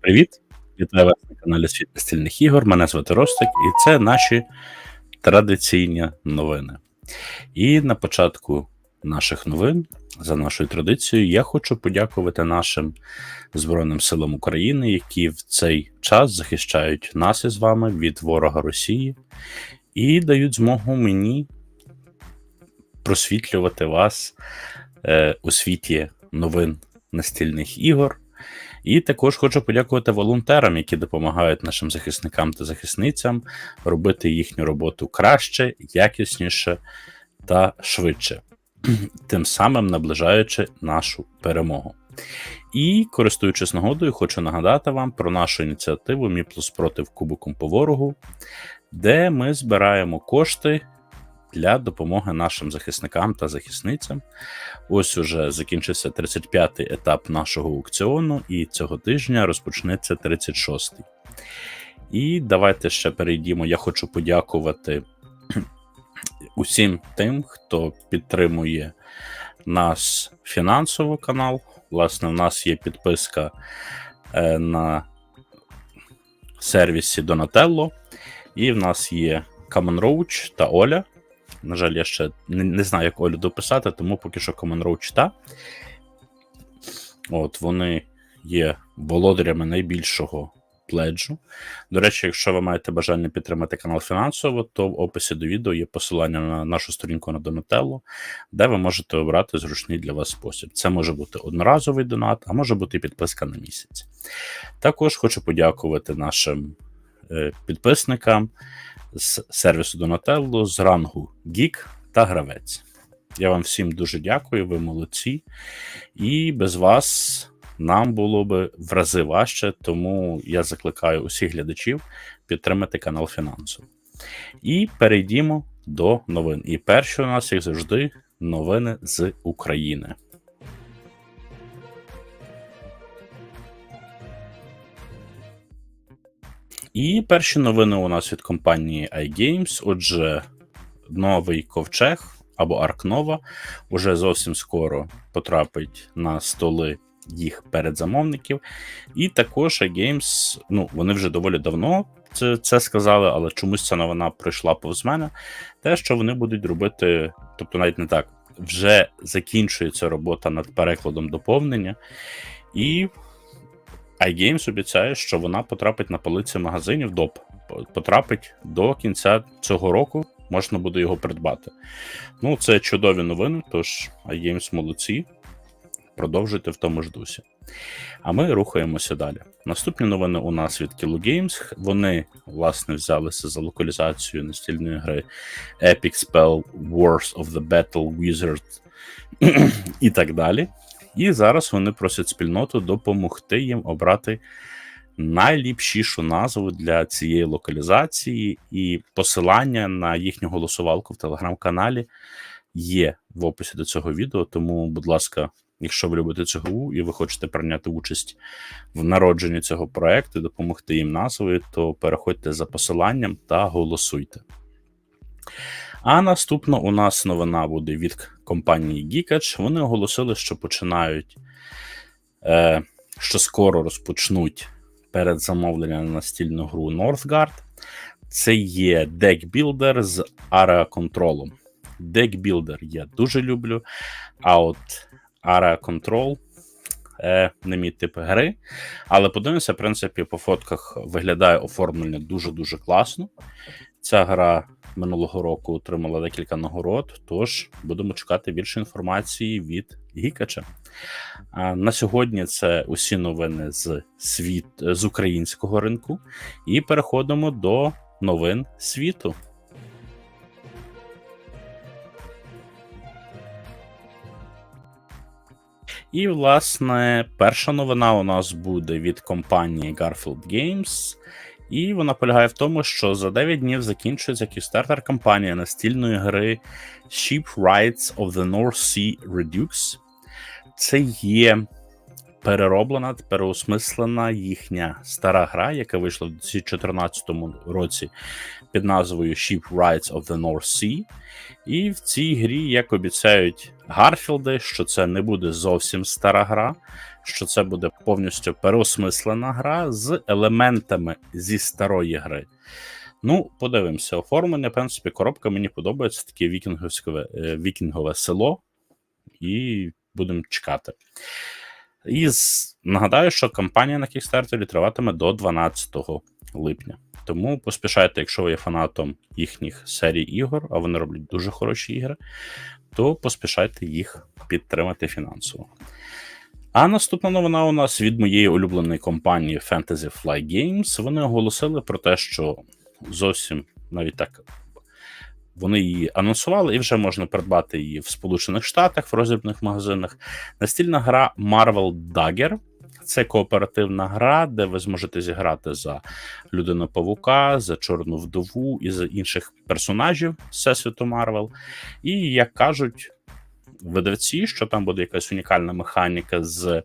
привіт! Вітаю вас на каналі Світ настільних ігор. Мене звати Ростик, і це наші традиційні новини. І на початку наших новин, за нашою традицією, я хочу подякувати нашим Збройним силам України, які в цей час захищають нас із вами від ворога Росії і дають змогу мені просвітлювати вас е, у світі новин настільних ігор. І також хочу подякувати волонтерам, які допомагають нашим захисникам та захисницям робити їхню роботу краще, якісніше та швидше, тим самим наближаючи нашу перемогу. І, користуючись нагодою, хочу нагадати вам про нашу ініціативу Мі плюс проти кубиком по ворогу, де ми збираємо кошти для допомоги нашим захисникам та захисницям. Ось уже закінчився 35-й етап нашого аукціону, і цього тижня розпочнеться 36-й. І давайте ще перейдімо. Я хочу подякувати усім тим, хто підтримує наш фінансовий канал. Власне, в нас є підписка е, на сервісі Donatello, і в нас є Common Roach та Оля. На жаль, я ще не, не знаю, як Олю дописати, тому поки що Common Roach та. От вони є володарями найбільшого пледжу. До речі, якщо ви маєте бажання підтримати канал фінансово, то в описі до відео є посилання на нашу сторінку на Donatello, де ви можете обрати зручний для вас спосіб. Це може бути одноразовий донат, а може бути підписка на місяць. Також хочу подякувати нашим е, підписникам з сервісу Donatello з рангу Geek та Гравець. Я вам всім дуже дякую, ви молодці. І без вас нам було би в рази важче, тому я закликаю усіх глядачів підтримати канал фінансово. І перейдімо до новин. І перші у нас, як завжди, новини з України. І перші новини у нас від компанії iGames. Отже, новий ковчег або Аркнова уже зовсім скоро потрапить на столи їх передзамовників. І також iGames, ну, вони вже доволі давно це, це сказали, але чомусь ця новина пройшла повз мене. Те, що вони будуть робити, тобто навіть не так, вже закінчується робота над перекладом доповнення. І iGames обіцяє, що вона потрапить на полиці магазинів доп. Потрапить до кінця цього року, можна буде його придбати. Ну, це чудові новини, тож iGames молодці. Продовжуйте в тому ж дусі. А ми рухаємося далі. Наступні новини у нас від Kilo Games. Вони, власне, взялися за локалізацію настільної гри Epic Spell Wars of the Battle Wizard і так далі. І зараз вони просять спільноту допомогти їм обрати найліпшішу назву для цієї локалізації, і посилання на їхню голосувалку в телеграм-каналі є в описі до цього відео. Тому, будь ласка, якщо ви любите цю гру і ви хочете прийняти участь в народженні цього проекту, допомогти їм назвою, то переходьте за посиланням та голосуйте. А наступна у нас новина буде від компанії Geekatch. Вони оголосили, що починають, е, що скоро розпочнуть передзамовлення на настільну гру Northgard. Це є декбілдер з Control. Декбілдер я дуже люблю. А от Control е, не мій тип гри. Але подивимося, в принципі, по фотках виглядає оформлення дуже-дуже класно. Ця гра минулого року отримала декілька нагород, тож будемо чекати більше інформації від Гікача. На сьогодні це усі новини з світ з українського ринку, і переходимо до новин світу. І, власне, перша новина у нас буде від компанії Garfield Games. І вона полягає в тому, що за 9 днів закінчується кістартер кампанія настільної гри Ship Rights of the North Sea Redux. Це є перероблена, переосмислена їхня стара гра, яка вийшла в 2014 році під назвою Ship Rides of the North Sea. І в цій грі, як обіцяють Гарфілди, що це не буде зовсім стара гра, що це буде повністю переосмислена гра з елементами зі старої гри. Ну, подивимося, оформлення, в принципі, коробка мені подобається, таке вікінговське е, вікінгове село, і будемо чекати. І нагадаю, що кампанія на Kickstarter триватиме до 12 липня. Тому поспішайте, якщо ви є фанатом їхніх серій ігор, а вони роблять дуже хороші ігри, то поспішайте їх підтримати фінансово. А наступна новина у нас від моєї улюбленої компанії Fantasy Fly Games. Вони оголосили про те, що зовсім навіть так вони її анонсували, і вже можна придбати її в Сполучених Штатах в роздрібних магазинах. Настільна гра Marvel Dagger. Це кооперативна гра, де ви зможете зіграти за людину Павука, за Чорну вдову і за інших персонажів Всесвіту Марвел. І як кажуть видавці, що там буде якась унікальна механіка з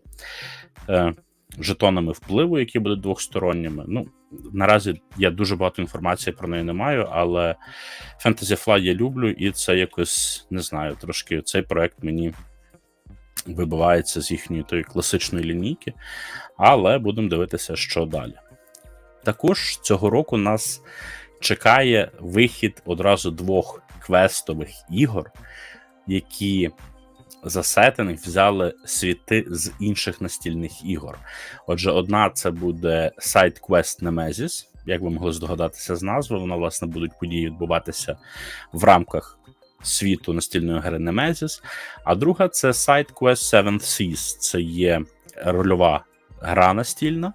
е, жетонами впливу, які будуть двохсторонніми. Ну, наразі я дуже багато інформації про неї не маю, але Fantasy Fly я люблю, і це якось не знаю, трошки цей проект мені вибивається з їхньої тої класичної лінійки, але будемо дивитися, що далі. Також цього року нас чекає вихід одразу двох квестових ігор, які за сеттинг взяли світи з інших настільних ігор. Отже, одна це буде Side Quest Nemesis. Як ви могли здогадатися з назви, вона, власне, будуть події відбуватися в рамках світу настільної гри Nemesis. А друга це Side Quest Seventh Seas. Це є рольова гра настільна.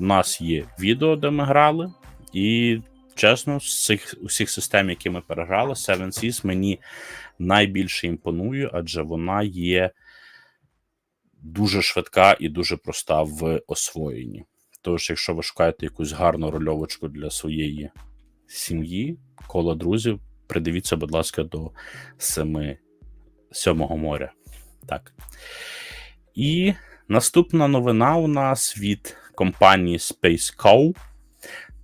У нас є відео, де ми грали, і чесно, з цих усіх систем, які ми переграли, Seven Seas мені найбільше імпонує, адже вона є дуже швидка і дуже проста в освоєнні. Тож, якщо ви шукаєте якусь гарну рольовочку для своєї сім'ї, кола друзів, придивіться, будь ласка, до семи сьомого моря. Так. І наступна новина у нас від компанії Space Cow.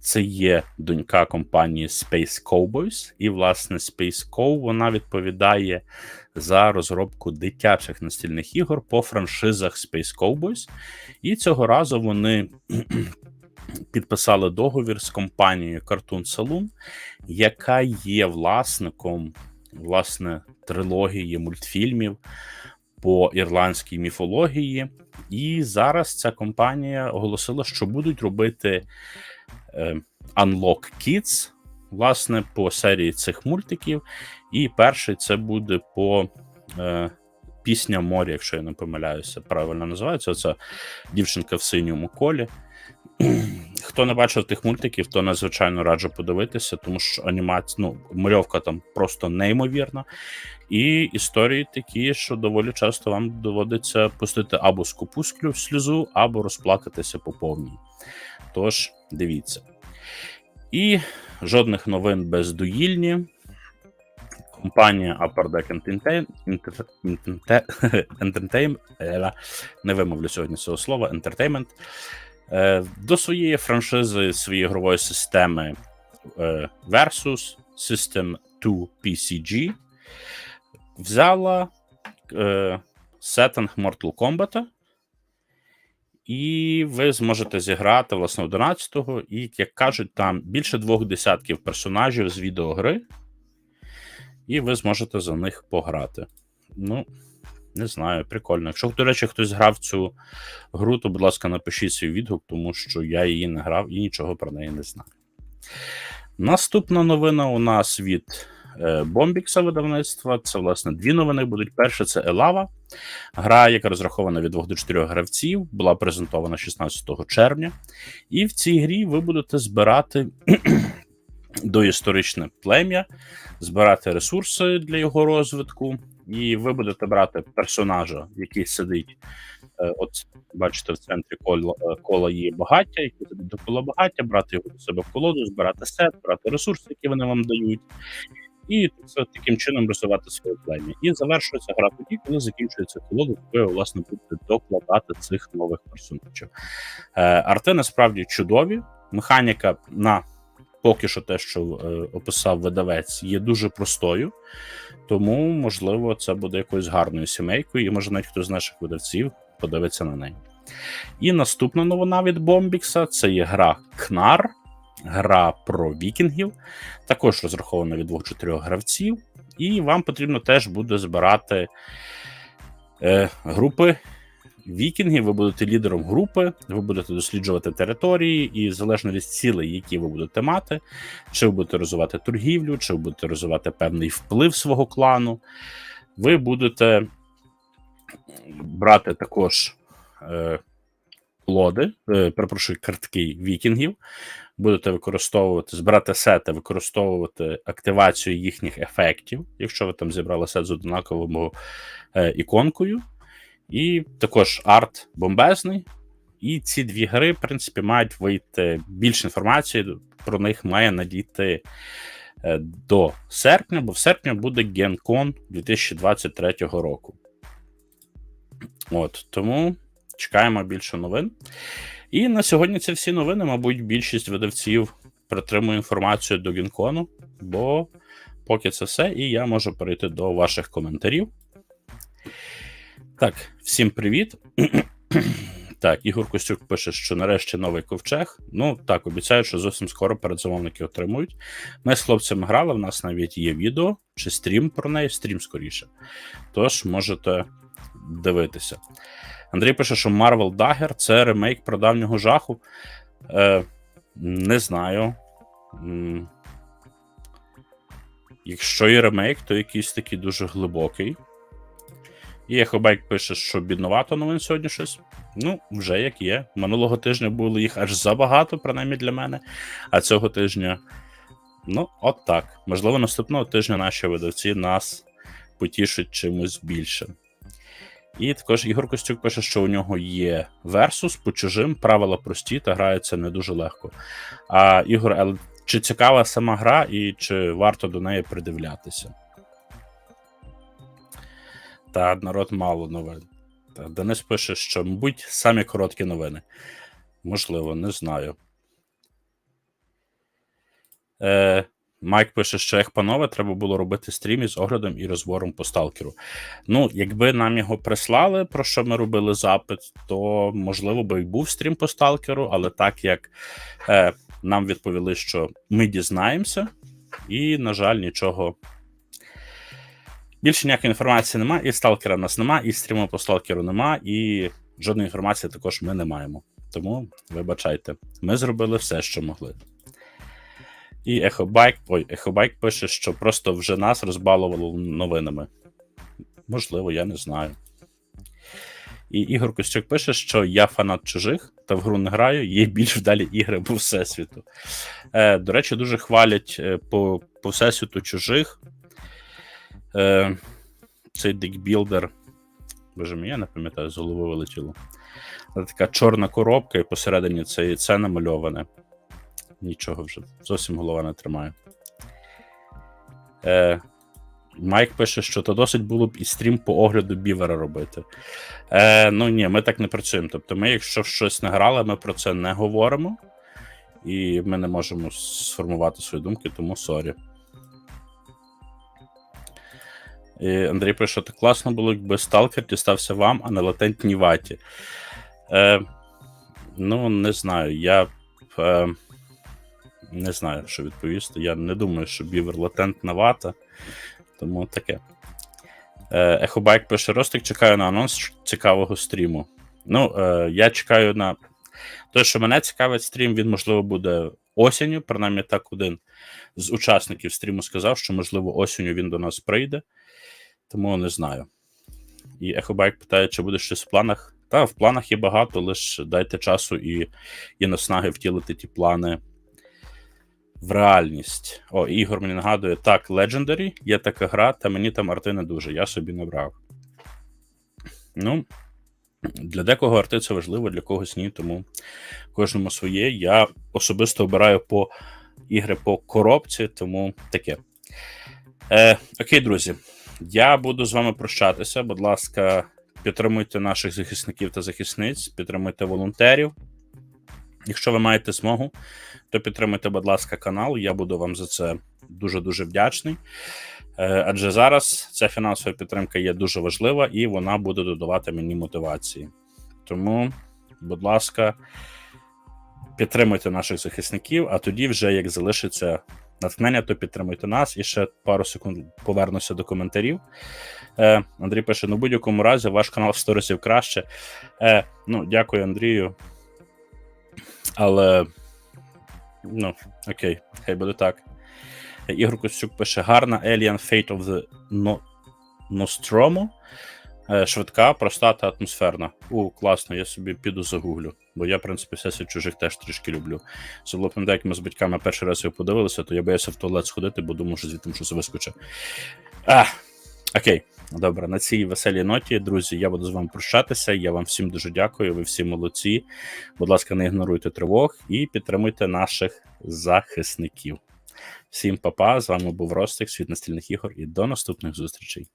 Це є донька компанії Space Cowboys, і, власне, Space Cow вона відповідає за розробку дитячих настільних ігор по франшизах Space Cowboys. І цього разу вони підписали договір з компанією Cartoon Saloon, яка є власником власне трилогії мультфільмів по ірландській міфології. І зараз ця компанія оголосила, що будуть робити Unlock Kids, власне, по серії цих мультиків. І перший це буде по е, Пісня моря, якщо я не помиляюся, правильно називається. Це дівчинка в синьому колі. Хто не бачив тих мультиків, то надзвичайно раджу подивитися, тому що анімація, ну, мальовка там просто неймовірна. І історії такі, що доволі часто вам доводиться пустити або скупу сльозу, або розплакатися по повній. Тож, дивіться. І жодних новин бездоїльні. Компанія Upper Entertainment, е, не вимовлю сьогодні цього слова, Entertainment, е, до своєї франшизи, своєї ігрової системи е, Versus System 2 PCG взяла сеттинг Mortal Kombat, і ви зможете зіграти власне 11-го, і, як кажуть, там більше двох десятків персонажів з відеогри, і ви зможете за них пограти. Ну, не знаю, прикольно. Якщо, до речі, хтось грав цю гру, то, будь ласка, напишіть свій відгук, тому що я її не грав і нічого про неї не знаю. Наступна новина у нас від Бомбікса видавництва. Це, власне, дві новини будуть. Перше, це Елава. Гра, яка розрахована від 2 до 4 гравців, була презентована 16 червня. І в цій грі ви будете збирати доісторичне плем'я, збирати ресурси для його розвитку, і ви будете брати персонажа, який сидить. е, От бачите, в центрі кола, е, кола є багаття, який сидить до кола багаття, брати його до себе в колоду, збирати сет, брати ресурси, які вони вам дають. І це таким чином розвивати своє плем'я. І завершується гра тоді, коли закінчується колода, якою ви, власне будете докладати цих нових персонажів. Е, арти насправді чудові. Механіка на поки що те, що е, описав видавець, є дуже простою. Тому, можливо, це буде якоюсь гарною сімейкою, і може навіть хтось з наших видавців подивиться на неї. І наступна новина від Бомбікса це є гра Кнар, гра про вікінгів, також розрахована від двох-чотирьох гравців. І вам потрібно теж буде збирати е, групи вікінгів. Ви будете лідером групи, ви будете досліджувати території, і залежно від цілей, які ви будете мати, чи ви будете розвивати торгівлю, чи ви будете розвивати певний вплив свого клану, ви будете брати також е, лоди, е, перепрошую, картки вікінгів, будете використовувати, збирати сети, використовувати активацію їхніх ефектів, якщо ви там зібрали сет з однаковою е, іконкою. І також арт бомбезний. І ці дві гри, в принципі, мають вийти більше інформації про них має надійти е, до серпня, бо в серпні буде GenCon 2023 року. От тому чекаємо більше новин. І на сьогодні це всі новини. Мабуть, більшість видавців притримує інформацію до Гінкону, бо поки це все, і я можу перейти до ваших коментарів. Так, всім привіт. Так, Ігор Костюк пише, що нарешті новий ковчег. Ну так, обіцяю, що зовсім скоро передзамовники отримують. Ми з хлопцями грали, в нас навіть є відео чи стрім про неї, стрім скоріше. Тож можете дивитися. Андрій пише, що Marvel Dagger це ремейк про давнього жаху. Е, Не знаю. Якщо і ремейк, то якийсь такий дуже глибокий. І Ехобайк пише, що бідновато новин сьогодні щось. Ну, вже як є. Минулого тижня було їх аж забагато, принаймні для мене. А цього тижня, ну, от так. Можливо, наступного тижня наші видавці нас потішать чимось більше. І також Ігор Костюк пише, що у нього є версус по чужим, правила прості та грається не дуже легко. А Ігор, але чи цікава сама гра, і чи варто до неї придивлятися? Та народ мало новин. Та Денис пише, що, мабуть, самі короткі новини. Можливо, не знаю. Е, Майк пише, що як панове, треба було робити стрім із оглядом і розбором по сталкеру. Ну, якби нам його прислали, про що ми робили запит, то можливо би і був стрім по сталкеру, але так як е, нам відповіли, що ми дізнаємося, і, на жаль, нічого. Більше ніякої інформації немає, і сталкера нас немає, і стріму по сталкеру немає, і жодної інформації також ми не маємо. Тому вибачайте, ми зробили все, що могли. І Ехобайк, ой, Ехобайк пише, що просто вже нас розбалувало новинами. Можливо, я не знаю. І Ігор Костюк пише, що я фанат чужих та в гру не граю, є більш вдалі ігри по всесвіту. Е, До речі, дуже хвалять е, по, по всесвіту чужих. Е, Цей дикбілдер. Боже мій, я не пам'ятаю, з голови вилетіло. Така чорна коробка, і посередині це яйце намальоване. Нічого вже. Зовсім голова не тримає. Е, Майк пише, що то досить було б і стрім по огляду бівера робити. Е, Ну ні, ми так не працюємо. Тобто, ми, якщо щось не грали, ми про це не говоримо. І ми не можемо сформувати свої думки, тому сорі. І Андрій пише, так класно було, якби сталкер дістався вам, а не латентній ваті. Е, Ну, не знаю. Я е, не знаю, що відповісти. Я не думаю, що бівер латентна вата. Тому таке. Е, Ехобайк пише: Ростик, чекаю на анонс цікавого стріму. Ну, е, я чекаю на. Те, що мене цікавить стрім, він, можливо, буде осінню. Принаймні, так один з учасників стріму сказав, що, можливо, осінню він до нас прийде. Тому не знаю. І Ехобайк питає, чи буде щось в планах. Та, в планах є багато, лише дайте часу і, і наснаги втілити ті плани в реальність. О, Ігор мені нагадує, так, Legendary, є така гра, та мені там арти не дуже, я собі не брав. Ну, для декого арти це важливо, для когось ні, тому кожному своє. Я особисто обираю по ігри по коробці, тому таке. Е, окей, друзі. Я буду з вами прощатися. Будь ласка, підтримуйте наших захисників та захисниць, підтримуйте волонтерів. Якщо ви маєте змогу, то підтримуйте, будь ласка, канал. Я буду вам за це дуже-дуже вдячний. Е, Адже зараз ця фінансова підтримка є дуже важлива і вона буде додавати мені мотивації. Тому, будь ласка, підтримуйте наших захисників, а тоді, вже як залишиться натхнення, то підтримуйте нас. І ще пару секунд повернуся до коментарів. Е, Андрій пише: ну, будь-якому разі, ваш канал в 100 разів краще. Е, ну, дякую, Андрію. Але. Ну, окей, хай буде так. Ігор Костюк пише: гарна Alien Fate of the no... Nostromo. Е, Швидка, проста та атмосферна. У, класно, я собі піду загуглю. Бо я, в принципі, всесвіт чужих теж трішки люблю. Особливо пам'ятаю, як ми з батьками перший раз його подивилися, то я боявся в туалет сходити, бо думав, що звідти щось вискоче. А, окей, добре, на цій веселій ноті, друзі, я буду з вами прощатися. Я вам всім дуже дякую. Ви всі молодці. Будь ласка, не ігноруйте тривог і підтримуйте наших захисників. Всім па-па, з вами був Ростик, світ настільних ігор, і до наступних зустрічей.